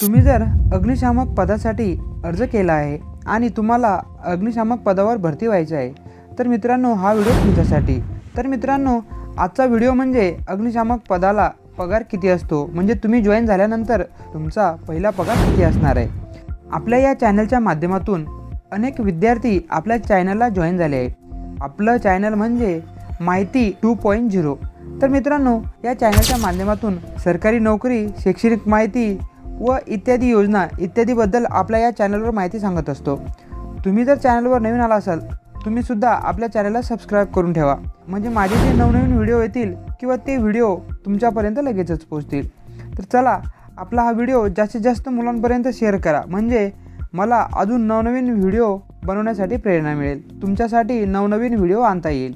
तुम्ही जर अग्निशामक पदासाठी अर्ज केला आहे आणि तुम्हाला अग्निशामक पदावर भरती व्हायचं आहे तर मित्रांनो हा व्हिडिओ तुमच्यासाठी. तर मित्रांनो आजचा व्हिडिओ म्हणजे अग्निशामक पदाला पगार किती असतो? म्हणजे तुम्ही जॉईन झाल्यानंतर तुमचा पहिला पगार किती असणार आहे? आपल्या या चॅनलच्या माध्यमातून अनेक विद्यार्थी आपल्या चॅनलला जॉईन झाले आहे आपलं चॅनल म्हणजे माहिती टू पॉईंट झिरो. तर मित्रांनो या चॅनलच्या माध्यमातून सरकारी नोकरी शैक्षणिक माहिती व इत्यादी योजना इत्यादीबद्दल आपल्या या चॅनलवर माहिती सांगत असतो. तुम्ही जर चॅनलवर नवीन आला असाल तुम्हीसुद्धा आपल्या चॅनलला सबस्क्राईब करून ठेवा. म्हणजे माझे जे नवनवीन व्हिडिओ येतील किंवा ते व्हिडिओ तुमच्यापर्यंत लगेचच पोहोचतील. तर चला आपला हा व्हिडिओ जास्तीत जास्त मुलांपर्यंत शेअर करा. म्हणजे मला अजून नवनवीन व्हिडिओ बनवण्यासाठी प्रेरणा मिळेल. तुमच्यासाठी नवनवीन व्हिडिओ आणता येईल.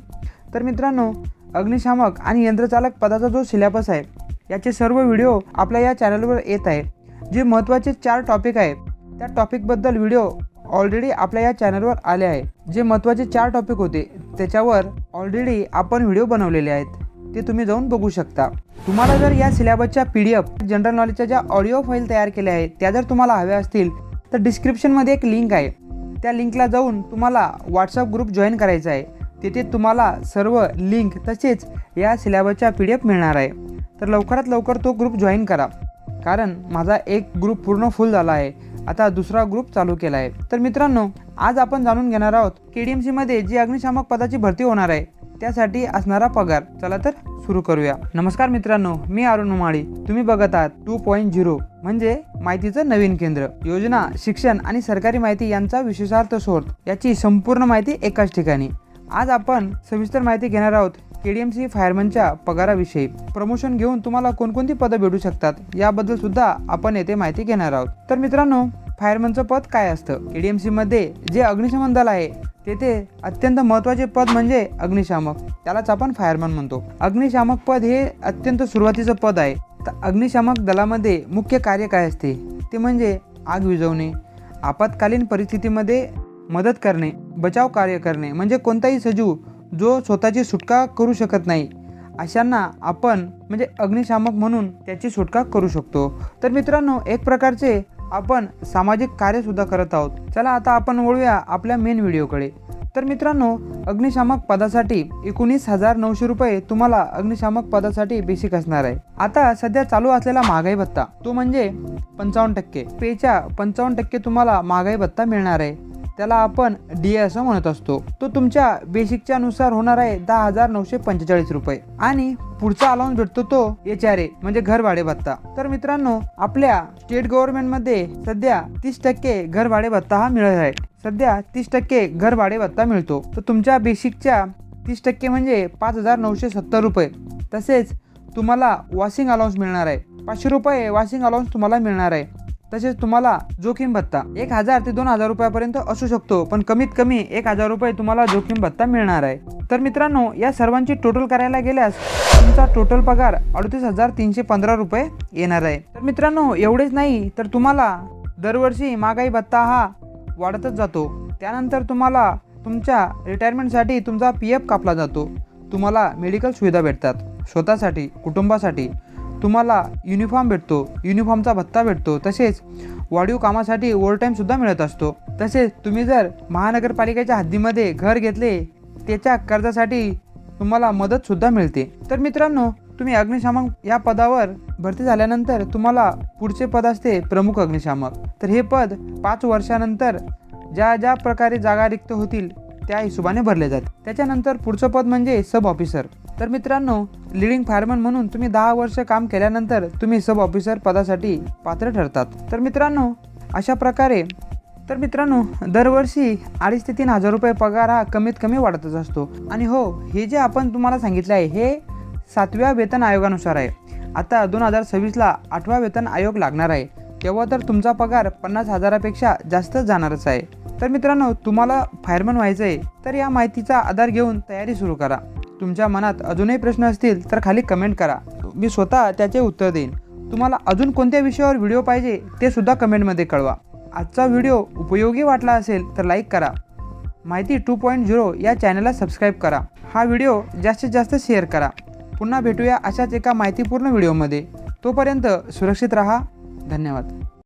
तर मित्रांनो अग्निशामक आणि यंत्रचालक पदाचा जो सिलेबस आहे याचे सर्व व्हिडिओ आपल्या या चॅनलवर येत आहे जे महत्त्वाचे चार टॉपिक आहेत त्या टॉपिकबद्दल व्हिडिओ ऑलरेडी आपल्या या चॅनलवर आले आहे जे महत्त्वाचे चार टॉपिक होते त्याच्यावर ऑलरेडी आपण व्हिडिओ बनवलेले आहेत. ते तुम्ही जाऊन बघू शकता. तुम्हाला जर या सिलेबसच्या पी डी एफ जनरल नॉलेजच्या ज्या ऑडिओ फाईल तयार केल्या आहेत त्या जर तुम्हाला हव्या असतील तर डिस्क्रिप्शनमध्ये एक लिंक आहे. त्या लिंकला जाऊन तुम्हाला व्हॉट्सअप ग्रुप जॉईन करायचा आहे. तिथे तुम्हाला सर्व लिंक तसेच या सिलेबसच्या पी डी एफ मिळणार आहे. तर लवकरात लवकर तो ग्रुप जॉईन करा. कारण माझा एक ग्रुप पूर्ण फुल झाला आहे. आता दुसरा ग्रुप चालू केला आहे तर मित्रांनो आज आपण जाणून घेणार आहोत के डी एम सीमध्ये जी अग्निशामक पदाची भरती होणार आहे त्यासाठी असणारा पगार. चला तर सुरू करूया. नमस्कार मित्रांनो मी अरुण उमाळी तुम्ही बघत आहात टू पॉईंट झिरो म्हणजे माहितीचं नवीन केंद्र. योजना शिक्षण आणि सरकारी माहिती यांचा विशेषार्थ शोध. याची संपूर्ण माहिती एकाच ठिकाणी. आज आपण सविस्तर माहिती घेणार आहोत के डी एम सी फायरमनच्या पगाराविषयी. प्रमोशन घेऊन तुम्हाला कोणकोणती पदं भेटू शकतात? याबद्दल सुद्धा आपण येथे माहिती घेणार आहोत. तर मित्रांनो फायरमनचं पद काय असतं? के डी एम सीमध्ये जे अग्निशमन दल आहे तेथे अत्यंत महत्त्वाचे पद म्हणजे अग्निशामक. त्यालाच आपण फायरमन म्हणतो. अग्निशामक पद हे अत्यंत सुरुवातीचं पद आहे. तर अग्निशामक दलामध्ये मुख्य कार्य काय असते? ते म्हणजे आग विझवणे आपत्कालीन परिस्थितीमध्ये मदत करणे बचाव कार्य करणे म्हणजे कोणताही सजीव जो स्वतःची सुटका करू शकत नाही. अशांना आपण म्हणजे अग्निशामक म्हणून त्याची सुटका करू शकतो. तर मित्रांनो एक प्रकारचे आपण सामाजिक कार्यसुद्धा करत आहोत. चला आता आपण वळूया आपल्या मेन व्हिडिओकडे. तर मित्रांनो अग्निशामक पदासाठी एकोणीस हजार नऊशे रुपये तुम्हाला अग्निशामक पदासाठी बेसिक असणार आहे. आता सध्या चालू असलेला महागाई भत्ता तो म्हणजे पंचावन्न टक्के. पेच्या पंचावन्न टक्के तुम्हाला महागाई भत्ता मिळणार आहे. त्याला आपण डी ए असं म्हणत असतो. तो तुमच्या बेसिकच्या नुसार होणार आहे दहा हजार नऊशे पंचेचाळीस रुपये. आणि पुढचा अलाउन्स भेटतो तो एच आर ए म्हणजे घर भाडे भत्ता. तर मित्रांनो आपल्या स्टेट गव्हर्नमेंटमध्ये सध्या तीस टक्के घर भाडे भत्ता हा मिळत आहे. सध्या तीस टक्के घर भाडे भत्ता मिळतो. तर तुमच्या बेसिकच्या तीस टक्के म्हणजे पाच हजार नऊशे सत्तर रुपये. तसेच तुम्हाला वॉशिंग अलाउन्स मिळणार आहे. पाचशे रुपये वॉशिंग अलाउन्स तुम्हाला मिळणार आहे. तसेच तुम्हाला जोखीम भत्ता एक हजार ते दोन हजार रुपयापर्यंत असू शकतो पण कमीत कमी एक हजार रुपये तुम्हाला जोखीम भत्ता मिळणार आहे. तर मित्रांनो या सर्वांची टोटल करायला गेल्यास तुमचा टोटल पगार अडतीस हजार तीनशे पंधरा रुपये येणार आहे. तर मित्रांनो एवढेच नाही तर तुम्हाला दरवर्षी महागाई भत्ता हा वाढतच जातो. त्यानंतर तुम्हाला तुमच्या रिटायरमेंटसाठी तुमचा पी एफ कापला जातो. तुम्हाला मेडिकल सुविधा भेटतात. स्वतःसाठी कुटुंबासाठी. तुम्हाला युनिफॉर्म भेटतो युनिफॉर्मचा भत्ता भेटतो तसेच वाढीव कामासाठी ओव्हरटाईमसुद्धा मिळत असतो. तसेच तुम्ही जर महानगरपालिकेच्या हद्दीमध्ये घर घेतले त्याच्या कर्जासाठी तुम्हाला मदतसुद्धा मिळते. तर मित्रांनो तुम्ही अग्निशामक या पदावर भरती झाल्यानंतर तुम्हाला पुढचे पद असते प्रमुख अग्निशामक. तर हे पद पाच वर्षानंतर ज्या ज्या प्रकारे जागा रिक्त होतील त्या हिशोबाने भरले जाते. त्याच्यानंतर पुढचं पद म्हणजे सब ऑफिसर तर मित्रांनो लिडिंग फायरमन म्हणून तुम्ही दहा वर्ष काम केल्यानंतर तुम्ही सब ऑफिसर पदासाठी पात्र ठरतात. तर मित्रांनो अशा प्रकारे तर मित्रांनो दरवर्षी अडीच ते तीन हजार रुपये पगार हा कमीत कमी वाढतच असतो. आणि हो हे जे आपण तुम्हाला सांगितलं आहे हे सातव्या वेतन आयोगानुसार आहे. आता दोन हजार सव्वीसला आठवा वेतन आयोग लागणार आहे. तेव्हा तर तुमचा पगार पन्नास हजारापेक्षा जास्त जाणारच आहे. तर मित्रांनो तुम्हाला फायरमन व्हायचं आहे तर या माहितीचा आधार घेऊन तयारी सुरू करा. तुमच्या मनात अजूनही प्रश्न असतील तर खाली कमेंट करा. मी स्वतः त्याचे उत्तर देईन. तुम्हाला अजून कोणत्या विषयावर व्हिडिओ पाहिजे ते सुद्धा कमेंटमध्ये कळवा. आजचा व्हिडिओ उपयोगी वाटला असेल तर लाईक करा. माहिती टू पॉईंट झिरो या चॅनलला सबस्क्राईब करा. हा व्हिडिओ जास्तीत जास्त शेअर करा. पुन्हा भेटूया अशाच एका माहितीपूर्ण व्हिडिओमध्ये तोपर्यंत सुरक्षित राहा. धन्यवाद.